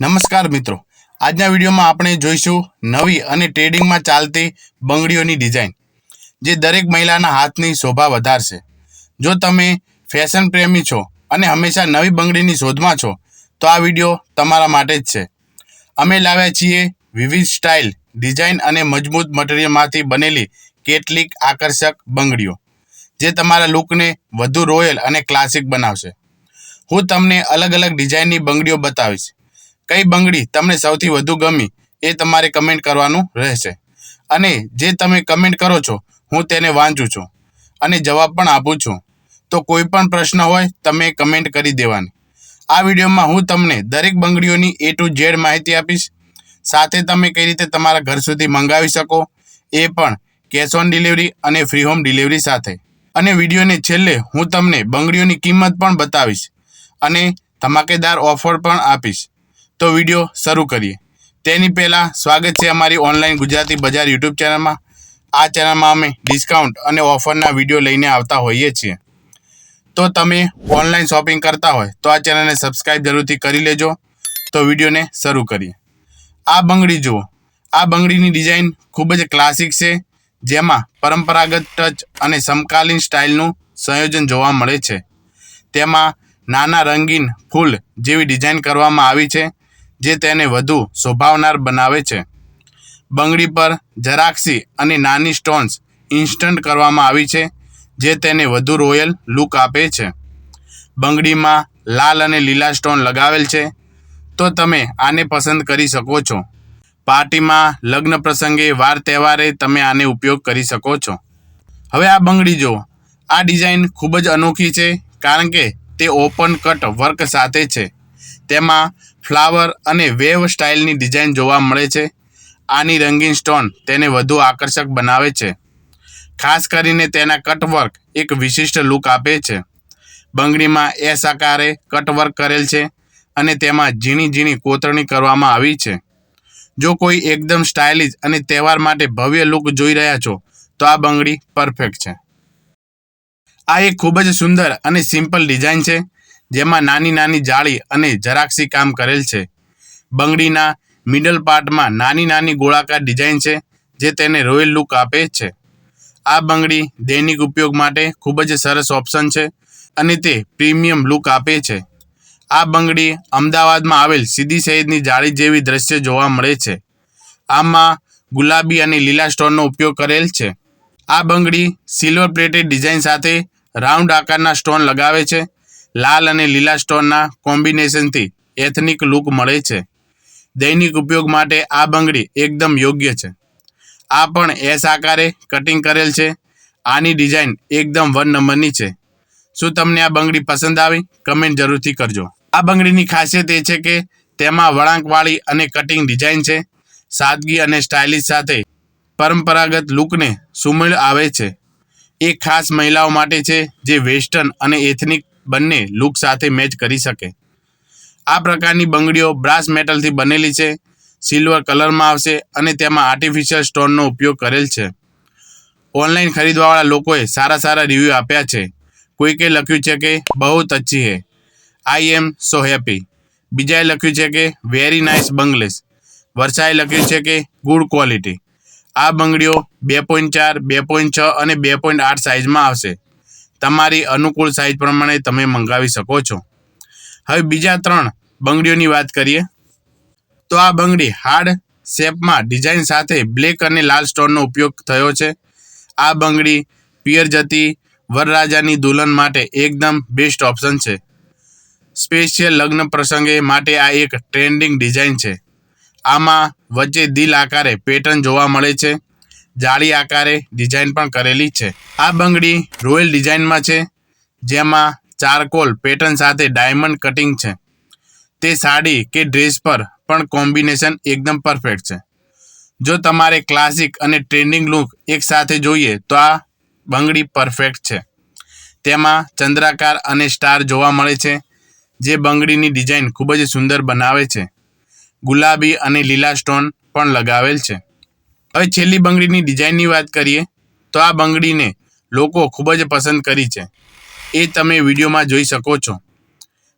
નમસ્કાર મિત્રો. આજના વિડીયોમાં આપણે જોઈશું નવી અને ટ્રેડિંગમાં ચાલતી બંગડીઓની ડિઝાઇન જે દરેક મહિલાના હાથની શોભા વધારશે. જો તમે ફેશન પ્રેમી છો અને હંમેશા નવી બંગડીની શોધમાં છો, તો આ વીડિયો તમારા માટે જ છે. અમે લાવ્યા છીએ વિવિધ સ્ટાઇલ ડિઝાઇન અને મજબૂત મટીરિયલમાંથી બનેલી કેટલીક આકર્ષક બંગડીઓ, જે તમારા લુકને વધુ રોયલ અને ક્લાસિક બનાવશે. હું તમને અલગ અલગ ડિઝાઇનની બંગડીઓ બતાવીશ. કઈ બંગડી તમને સૌથી વધુ ગમી એ તમારે કમેન્ટ કરવાનું રહેશે. અને જે તમે કમેન્ટ કરો છો, હું તેને વાંચું છું અને જવાબ પણ આપું છું. તો કોઈ પણ પ્રશ્ન હોય, તમે કમેન્ટ કરી દેવાની. આ વિડીયોમાં હું તમને દરેક બંગડીઓની એ ટુ ઝેડ માહિતી આપીશ. સાથે તમે કઈ રીતે તમારા ઘર સુધી મંગાવી શકો એ પણ કેશ ઓન ડિલિવરી અને ફ્રી હોમ ડિલિવરી સાથે. અને વિડીયોને છેલ્લે હું તમને બંગડીઓની કિંમત પણ બતાવીશ અને ધમાકેદાર ઓફર પણ આપીશ. તો વીડિયો શરૂ કરીએ. તેની પહેલાં સ્વાગત છે અમારી ઓનલાઈન ગુજરાતી બજાર યુટ્યુબ ચેનલમાં. આ ચેનલમાં અમે ડિસ્કાઉન્ટ અને ઓફરના વીડિયો લઈને આવતા હોઈએ છીએ. તો તમે ઓનલાઈન શોપિંગ કરતા હોય તો આ ચેનલને સબસ્ક્રાઈબ જરૂરથી કરી લેજો. તો વિડીયોને શરૂ કરીએ. આ બંગડી જુઓ. આ બંગડીની ડિઝાઇન ખૂબ જ ક્લાસિક છે, જેમાં પરંપરાગત ટચ અને સમકાલીન સ્ટાઇલનું સંયોજન જોવા મળે છે. તેમાં નાના રંગીન ફૂલ જેવી ડિઝાઇન કરવામાં આવી છે. જે તેને વધુ શોભાવનાર બનાવે છે. બંગડી પર જરાક્ષી અને નાની સ્ટોન્સ ઇન્સ્ટન્ટ કરવામાં આવી છે, જે તેને વધુ રોયલ લુક આપે છે. બંગડીમાં લાલ અને લીલા સ્ટોન લગાવેલ છે. તો તમે આને પસંદ કરી શકો છો. પાર્ટીમાં લગ્ન પ્રસંગે વાર તહેવારે તમે આને ઉપયોગ કરી શકો છો. હવે આ બંગડી જુઓ. આ ડિઝાઇન ખૂબ જ અનોખી છે, કારણ કે તે ઓપન કટ વર્ક સાથે છે. તેમાં ફ્લાવર અને વેવ સ્ટાઇલની ડિઝાઇન જોવા મળે છે. આની રંગીન સ્ટોન તેને વધુ આકર્ષક બનાવે છે. ખાસ કરીને તેના કટવર્ક એક વિશિષ્ટ લુક આપે છે. બંગડીમાં એસ આકારે કટવર્ક કરેલ છે અને તેમાં ઝીણી ઝીણી કોતરણી કરવામાં આવી છે. જો કોઈ એકદમ સ્ટાઇલિશ અને તહેવાર માટે ભવ્ય લુક જોઈ રહ્યા છો, તો આ બંગડી પરફેક્ટ છે. આ એક ખૂબ જ સુંદર અને સિમ્પલ ડિઝાઇન છે. જેમાં નાની નાની જાળી અને જરાક્ષી કામ કરેલ છે. બંગડીના મિડલ પાર્ટમાં નાની નાની ગોળાકાર ડિઝાઇન છે, જે તેને રોયલ લુક આપે છે. આ બંગડી દૈનિક ઉપયોગ માટે ખૂબ જ સરસ ઓપ્શન છે અને તે પ્રીમિયમ લુક આપે છે. આ બંગડી અમદાવાદમાં આવેલ સીધી સહિતની જાળી જેવી દ્રશ્ય જોવા મળે છે. આમાં ગુલાબી અને લીલા સ્ટોનનો ઉપયોગ કરેલ છે. આ બંગડી સિલ્વર પ્લેટેડ ડિઝાઇન સાથે રાઉન્ડ આકારના સ્ટોન લગાવે છે લાલ અને લીલા સ્ટોનના કોમ્બિનેશનથી એથનિક લુક મળે છે. દૈનિક ઉપયોગ માટે આ બંગડી એકદમ યોગ્ય છે. આ પણ એસ આકારે કટિંગ કરેલ છે. આની ડિઝાઇન એકદમ વન નંબરની છે. શું તમને આ બંગડી પસંદ આવી? કમેન્ટ જરૂરથી કરજો. આ બંગડીની ખાસિયત એ છે કે તેમાં વળાંકવાળી અને કટિંગ ડિઝાઇન છે. સાદગી અને સ્ટાઇલિશ સાથે પરંપરાગત લુકને સુમેળ આવે છે. એ ખાસ મહિલાઓ માટે છે જે વેસ્ટર્ન અને એથનિક બંને લુક સાથે મેચ કરી શકે. આ પ્રકારની બંગડીઓ બ્રાસ મેટલથી બનેલી છે સિલ્વર કલરમાં આવશે અને તેમાં આર્ટિફિશિયલ સ્ટોનનો ઉપયોગ કરેલ છે. ઓનલાઈન ખરીદવાવાળા લોકોએ સારા સારા રિવ્યૂ આપ્યા છે. કોઈકે લખ્યું છે કે, બહુ અચ્છી હે. આઈ એમ સો હેપી બીજાએ લખ્યું છે કે વેરી નાઇસ બંગલેસ. વર્ષાએ લખ્યું છે કે ગુડ ક્વોલિટી આ બંગડીઓ બે પોઈન્ટ ચાર, બે પોઈન્ટ છ અને બે પોઈન્ટ આઠ સાઇઝમાં આવશે. તમારી અનુકૂળ સાઇઝ પ્રમાણે તમે મંગાવી શકો છો. હવે બીજા ત્રણ બંગડીઓની વાત કરીએ. તો આ બંગડી હાર્ડ શેપમાં ડિઝાઇન સાથે બ્લેક અને લાલ સ્ટોનનો ઉપયોગ થયો છે. આ બંગડી પિયર જતી વરરાજાની દુલ્હન માટે એકદમ બેસ્ટ ઓપ્શન છે. સ્પેશિયલ લગ્ન પ્રસંગે માટે આ એક ટ્રેન્ડિંગ ડિઝાઇન છે. આમાં વચ્ચે દિલ આકારે પેટર્ન જોવા મળે છે. જાળી આકારે ડિઝાઇન પણ કરેલી છે. આ બંગડી રોયલ ડિઝાઇનમાં છે, જેમાં ચારકોલ પેટર્ન સાથે ડાયમંડ કટિંગ છે. તે સાડી કે ડ્રેસ પર પણ કોમ્બિનેશન એકદમ પરફેક્ટ છે. જો તમારે ક્લાસિક અને ટ્રેન્ડિંગ લુક એકસાથે જોઈએ, તો આ બંગડી પરફેક્ટ છે. તેમાં ચંદ્રાકાર અને સ્ટાર જોવા મળે છે, જે બંગડીની ડિઝાઇન ખૂબ જ સુંદર બનાવે છે. ગુલાબી અને લીલા સ્ટોન પણ લગાવેલ છે. હવે છેલ્લી બંગડીની ડિઝાઇનની વાત કરીએ, તો આ બંગડીને લોકો ખૂબ જ પસંદ કરી છે. એ તમે વિડીયોમાં જોઈ શકો છો.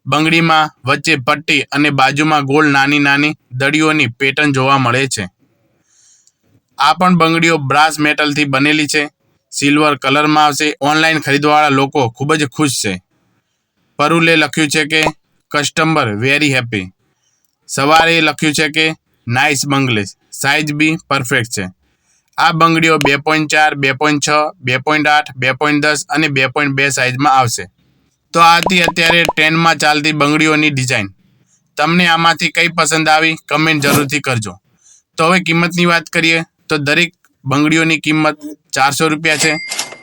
બંગડીમાં વચ્ચે પટ્ટી અને બાજુમાં ગોળ નાની નાની દડીઓની પેટર્ન જોવા મળે છે. આ પણ બંગડીઓ બ્રાસ મેટલથી બનેલી છે. સિલ્વર કલરમાં આવશે. ઓનલાઈન ખરીદવાવાળા લોકો ખૂબ જ ખુશ છે. પરુલે લખ્યું છે કે, કસ્ટમર વેરી હેપી સવારે લખ્યું છે કે nice bangles. Size be perfect છે. આ બંગડીઓ બે પોઈન્ટ ચાર, બે પોઈન્ટ છ, બે પોઈન્ટ આઠ, બે પોઈન્ટ દસ અને બે પોઈન્ટ બે સાઇઝમાં આવશે. તો આ હતી અત્યારે ટ્રેન્ડમાં ચાલતી બંગડીઓની ડિઝાઇન. તમને આમાંથી કઈ પસંદ આવી કમેન્ટ જરૂરથી કરજો. તો હવે કિંમતની વાત કરીએ તો દરેક બંગડીઓની કિંમત ચારસો રૂપિયા છે.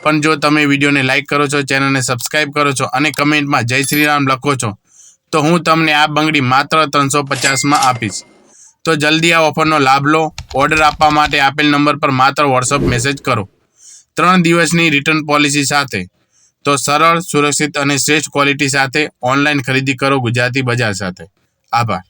પણ જો તમે વિડીયોને લાઇક કરો છો, ચેનલને સબસ્ક્રાઇબ કરો છો અને કમેન્ટમાં જય શ્રી રામ લખો છો, તો હું તમને આ બંગડી માત્ર ત્રણસો પચાસમાં આપીશ. તો જલ્દી આ ઓફરનો લાભ લો. ઓર્ડર આપવા માટે આપેલ નંબર પર માત્ર વોટ્સઅપ મેસેજ કરો. ત્રણ દિવસની રિટર્ન પોલિસી સાથે. તો સરળ, સુરક્ષિત અને શ્રેષ્ઠ ક્વોલિટી સાથે ઓનલાઈન ખરીદી કરો ગુજરાતી બજાર સાથે. આભાર.